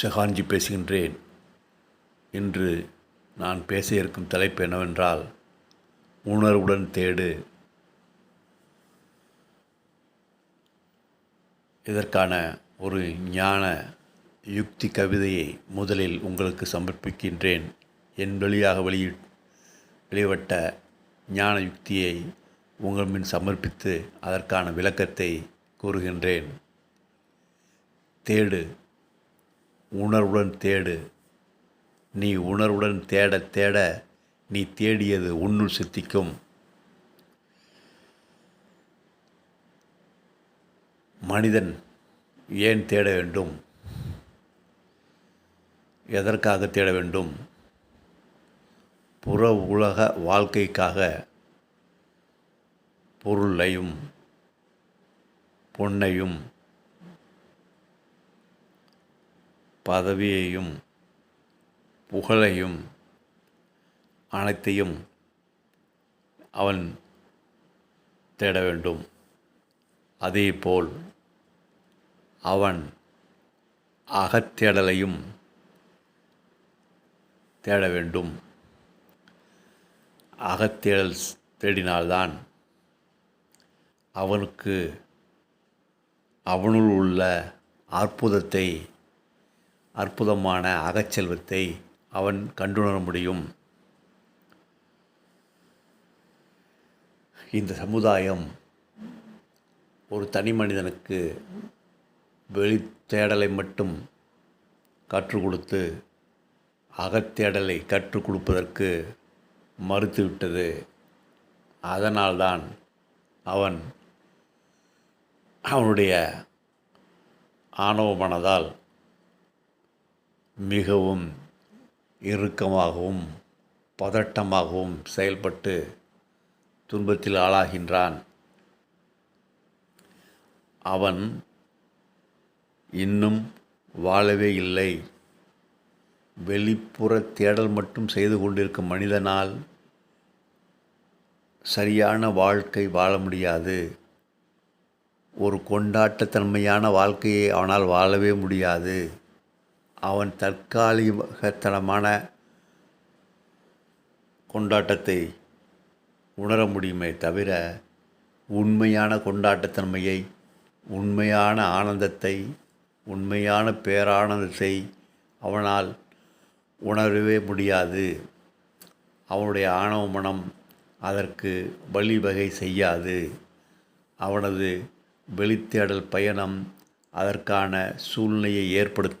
ஷெஹான்ஜி பேசுகின்றேன் இன்று நான் பேச இருக்கும் தலைப்பு என்னவென்றால் உணர்வுடன் தேடு. இதற்கான ஒரு ஞான யுக்தி கவிதையை முதலில் உங்களுக்கு சமர்ப்பிக்கின்றேன். என் வழியாக வெளியி வெளிவட்ட ஞான யுக்தியை உங்கள் முன் சமர்ப்பித்து அதற்கான விளக்கத்தை கூறுகின்றேன். தேடு. உணர்வுடன் தேடு. நீ உணர்வுடன் தேட தேட நீ தேடியது உன்னுள் சித்திக்கும். மனிதன் ஏன் தேட வேண்டும்? எதற்காக தேட வேண்டும்? புற உலக வாழ்க்கைக்காக பொருளையும் பொன்னையும் பதவியையும் புகழையும் அனைத்தையும் அவன் தேட வேண்டும். அதேபோல் அவன் அகத்தேடலையும் தேட வேண்டும். அகத்தேடல் தேடினால்தான் அவனுக்கு அவனுள் உள்ள அற்புதத்தை அற்புதமான அகச்செல்வத்தை அவன் கண்டுணர முடியும். இந்த சமுதாயம் ஒரு தனி மனிதனுக்கு வெளி தேடலை மட்டும் கற்றுக் கொடுத்து அகத்தேடலை கற்றுக் கொடுப்பதற்கு மறுத்துவிட்டது அதனால்தான் அவன் அவனுடைய ஆணவ மனதால் மிகவும் இறுக்கமாகவும் பதட்டமாகவும் செயல்பட்டு துன்பத்தில் ஆளாகின்றான். அவன் இன்னும் வாழவே இல்லை. வெளிப்புற தேடல் மட்டும் செய்து கொண்டிருக்கும் மனிதனால் சரியான வாழ்க்கை வாழ முடியாது. ஒரு கொண்டாட்டத்தன்மையான வாழ்க்கையை அவனால் வாழவே முடியாது. அவன் தற்காலிகத்தனமான கொண்டாட்டத்தை உணர முடியுமே தவிர உண்மையான கொண்டாட்டத்தன்மையை உண்மையான ஆனந்தத்தை உண்மையான பேரானந்தத்தை அவனால் உணரவே முடியாது. அவனுடைய ஆணவ மனம் அதற்கு வழிவகை செய்யாது. அவனது வெளித்தேடல் பயணம் அதற்கான சூழ்நிலையை ஏற்படுத்த